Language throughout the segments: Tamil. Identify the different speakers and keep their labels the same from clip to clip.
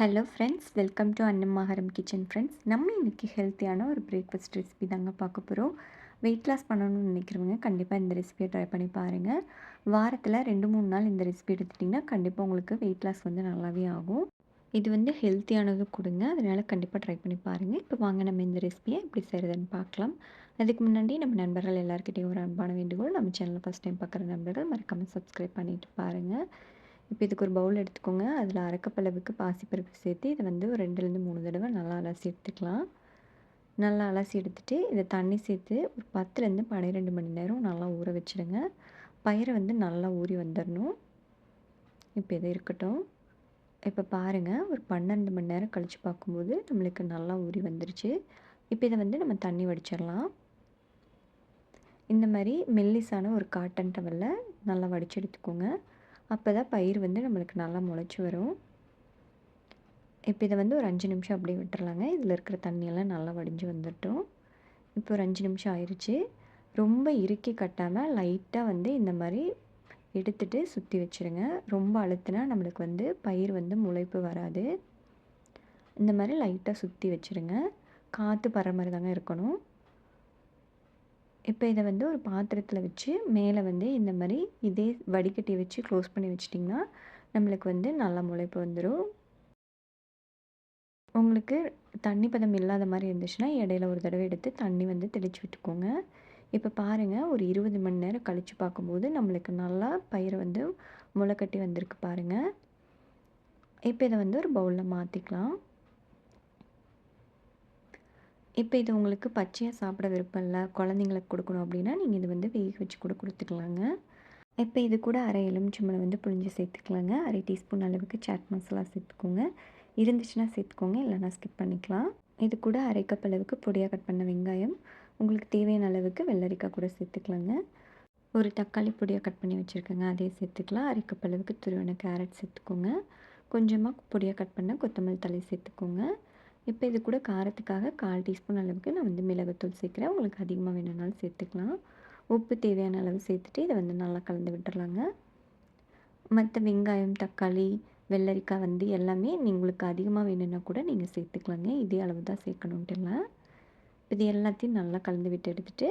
Speaker 1: ஹலோ ஃப்ரெண்ட்ஸ் வெல்கம் டு அன்னம்மாகரம் கிச்சன் ஃப்ரெண்ட்ஸ் நம்ம இன்றைக்கி ஹெல்த்தியான ஒரு பிரேக்ஃபாஸ்ட் ரெசிபி தாங்க பார்க்க போகிறோம் வெயிட் லாஸ் பண்ணணும்னு நினைக்கிறவங்க கண்டிப்பாக இந்த ரெசிபியை ட்ரை பண்ணி பாருங்கள் வாரத்தில் ரெண்டு மூணு நாள் இந்த ரெசிபி எடுத்துட்டிங்கன்னா கண்டிப்பாக உங்களுக்கு வெயிட் லாஸ் வந்து நல்லாவே ஆகும். இது வந்து ஹெல்த்தியானது கொடுங்க. அதனால் கண்டிப்பாக ட்ரை பண்ணி பாருங்கள் இப்போ வாங்க நம்ம இந்த ரெசிபியை எப்படி செய்கிறதுன்னு பார்க்கலாம். அதுக்கு முன்னாடி நம்ம நண்பர்கள் எல்லாருக்கிட்டையும் ஒரு அன்பான வேண்டுகோள் நம்ம சேனலில் ஃபஸ்ட் டைம் பார்க்குற நண்பர்கள் மறக்காமல் சப்ஸ்கிரைப் பண்ணிவிட்டு பாருங்கள் இப்போ இதுக்கு ஒரு பவுல் எடுத்துக்கோங்க. அதில் அரைக்கப்பளவுக்கு பாசிப்பருப்பு சேர்த்து இதை வந்து ஒரு ரெண்டுலேருந்து மூணு தடவை நல்லா அலசி எடுத்துக்கலாம். நல்லா அலசி எடுத்துகிட்டு இதை தண்ணி சேர்த்து ஒரு பத்துலேருந்து பன்னிரெண்டு மணி நேரம் நல்லா ஊற வச்சுடுங்க. பயிரை வந்து நல்லா ஊறி வந்துடணும் இப்போ இதை இருக்கட்டும். இப்போ பாருங்கள் ஒரு பன்னெண்டு மணி நேரம் கழித்து பார்க்கும்போது நம்மளுக்கு நல்லா ஊறி வந்துருச்சு. இப்போ இதை வந்து நம்ம தண்ணி வடிச்சிடலாம். இந்த மாதிரி மெல்லிஸான ஒரு காட்டன் டவலில் நல்லா வடித்து எடுத்துக்கோங்க. அப்போ தான் பயிர் வந்து நம்மளுக்கு நல்லா முளைச்சி வரும். இப்போ இதை வந்து ஒரு அஞ்சு நிமிஷம் அப்படியே விட்டுறலாங்க. இதில் இருக்கிற தண்ணியெல்லாம் நல்லா வடிஞ்சு வந்துட்டோம். இப்போ ஒரு அஞ்சு நிமிஷம் ஆயிடுச்சு ரொம்ப இறுக்கி கட்டாமல் லைட்டாக வந்து இந்த மாதிரி எடுத்துட்டு சுற்றி வச்சுருங்க. ரொம்ப அழுத்தினா நம்மளுக்கு வந்து பயிர் வந்து முளைப்பு வராது. இந்த மாதிரி லைட்டாக சுற்றி வச்சுருங்க. காற்று பர மாதிரி தாங்க இருக்கணும். இப்போ இதை வந்து ஒரு பாத்திரத்தில் வச்சு மேலே வந்து இந்த மாதிரி இதே வடிகட்டி வச்சு க்ளோஸ் பண்ணி வச்சிட்டிங்கன்னா நம்மளுக்கு வந்து நல்லா முளைப்பு வந்துடும் உங்களுக்கு தண்ணி பதம் இல்லாத மாதிரி இருந்துச்சுன்னா இடையில ஒரு தடவை எடுத்து தண்ணி வந்து தெளித்து விட்டுக்கோங்க. இப்போ பாருங்கள் ஒரு இருபது மணி நேரம் கழித்து பார்க்கும்போது நம்மளுக்கு நல்லா பயிரை வந்து முளைக்கட்டி வந்திருக்கு பாருங்கள் இப்போ இதை வந்து ஒரு பவுலில் மாற்றிக்கலாம் இப்போ இது உங்களுக்கு பச்சையாக சாப்பிட விருப்பம் இல்லை குழந்தைங்களுக்கு கொடுக்கணும் அப்படின்னா நீங்கள் இது வந்து வேக வச்சு கூட கொடுத்துக்கலாங்க. இப்போ இது கூட அரை எலுமிச்சம்பழம் வந்து புழிஞ்சு சேர்த்துக்கலாங்க. அரை டீஸ்பூன் அளவுக்கு சாட் மசாலா சேர்த்துக்கோங்க. இருந்துச்சுன்னா சேர்த்துக்கோங்க இல்லைனா ஸ்கிப் பண்ணிக்கலாம். இது கூட அரை கப் அளவுக்கு பொடியாக கட் பண்ண வெங்காயம். உங்களுக்கு தேவையான அளவுக்கு வெள்ளரிக்காய் கூட சேர்த்துக்கலாங்க. ஒரு தக்காளி பொடியாக கட் பண்ணி வச்சுருக்கேங்க அதே சேர்த்துக்கலாம். அரை கப் அளவுக்கு துருவன கேரட் சேர்த்துக்கோங்க. கொஞ்சமாக பொடியாக கட் பண்ண கொத்தமல்லி தலை சேர்த்துக்கோங்க. இப்போ இது கூட காரத்துக்காக கால் டீஸ்பூன் அளவுக்கு நான் வந்து மிளகுத்தூள் சேர்க்குறேன். உங்களுக்கு அதிகமாக வேணும்னாலும் சேர்த்துக்கலாம். உப்பு தேவையான அளவு சேர்த்துட்டு இதை வந்து நல்லா கலந்து விட்டுறலாங்க. மற்ற வெங்காயம் தக்காளி வெள்ளரிக்காய் வந்து எல்லாமே உங்களுக்கு அதிகமாக வேணும்னா கூட நீங்கள் சேர்த்துக்கலாங்க. இதே அளவு தான் சேர்க்கணுன்ட்டு இல்லை இது எல்லாத்தையும் நல்லா கலந்து விட்டு எடுத்துகிட்டு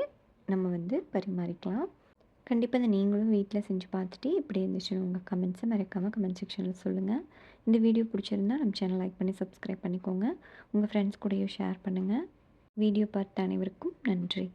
Speaker 1: நம்ம வந்து பரிமாறிக்கலாம். கண்டிப்பாக அதை நீங்களும் வீட்டில் செஞ்சு பார்த்துட்டு இப்படி இருந்துச்சுன்னு உங்கள் கமெண்ட்ஸை மறக்காமல் கமெண்ட் செக்ஷனில் சொல்லுங்கள் இந்த வீடியோ பிடிச்சிருந்தா நம்ம சேனல் லைக் பண்ணி சப்ஸ்கிரைப் பண்ணிக்கோங்க. உங்கள் ஃப்ரெண்ட்ஸ் கூடயும் ஷேர் பண்ணுங்கள் வீடியோ பார்த்த அனைவருக்கும் நன்றி.